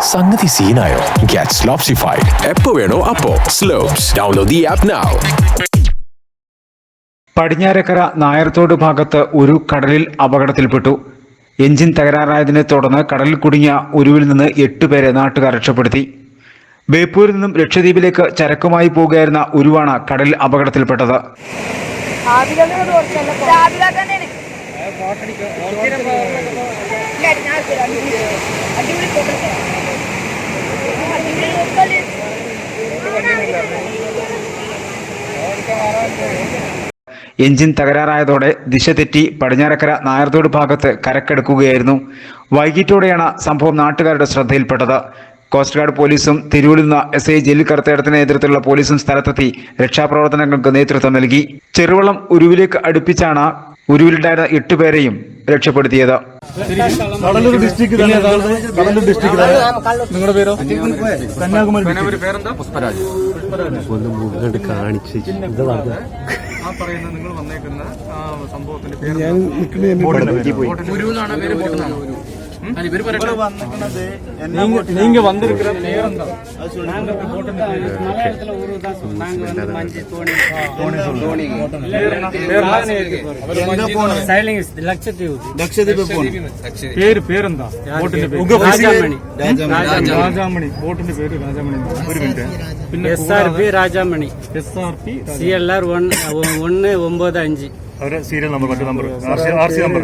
സംഗതി സീനായോ? ഗെറ്റ് സ്ലോപ്സിഫൈഡ് എപ്പോ വേണോ അപ്പോ. Slopes download the app now Padinjarakkara Nayarthodu ഭാഗത്ത് ഒരു കടലിൽ അപകടത്തിൽപ്പെട്ടു. എഞ്ചിൻ തകരാറായതിനെ തുടർന്ന് കടലിൽ കുടുങ്ങിയ ഉരുവിൽ നിന്ന് എട്ടുപേരെ നാട്ടുകാർ രക്ഷപ്പെടുത്തി. ബേപ്പൂരിൽ നിന്നും ലക്ഷദ്വീപിലേക്ക് ചരക്കുമായി പോകുകയായിരുന്ന ഉരുവാണ് കടലിൽ അപകടത്തിൽപ്പെട്ടത്. ആദിലൊന്നും എഞ്ചിൻ തകരാറായതോടെ ദിശ തെറ്റി പടിഞ്ഞാറക്കര നായർത്തോട് ഭാഗത്ത് കരക്കെടുക്കുകയായിരുന്നു. വൈകിട്ടോടെയാണ് സംഭവം നാട്ടുകാരുടെ ശ്രദ്ധയിൽപ്പെട്ടത്. കോസ്റ്റ് ഗാർഡ് പോലീസും തിരൂരിൽ നിന്ന് എസ് ഐ ജലീൽ കറുത്തേടത്തിന് നേതൃത്വത്തിലുള്ള പോലീസും സ്ഥലത്തെത്തി രക്ഷാപ്രവർത്തനങ്ങൾക്ക് നേതൃത്വം നൽകി. ചെറുവള്ളം ഉരുവിലേക്ക് അടുപ്പിച്ചാണ് ഉരുവിലുണ്ടായിരുന്ന എട്ടുപേരെയും രക്ഷപ്പെടുത്തിയത്. കടലൂർ ഡിസ്ട്രിക്ട് കടലൂർ ഡിസ്ട്രിക്ട് നിങ്ങളുടെ പേരോ? കന്യാകുമാരി പേരെന്താ? ആ പറയുന്ന നിങ്ങൾ വന്നേക്കുന്ന ആ സംഭവത്തിന്റെ പേര്. ഞാൻ நீங்க வந்திருக்கிற பேர் എന്താ പേര് പേരെന്താ ബോട്ടിന്റെ പേര് രാജാമണി രാജാമണി ബോട്ടിന്റെ പേര് രാജാമണി ഒരു മിനിറ്റ് പിന്നെ S R P Rajamani S R P CLR one ஒன்னு ஒன்பது அஞ்சு അവരെ സീരിയൽ നമ്പർ മറ്റു നമ്പർ ആർ സി നമ്പർ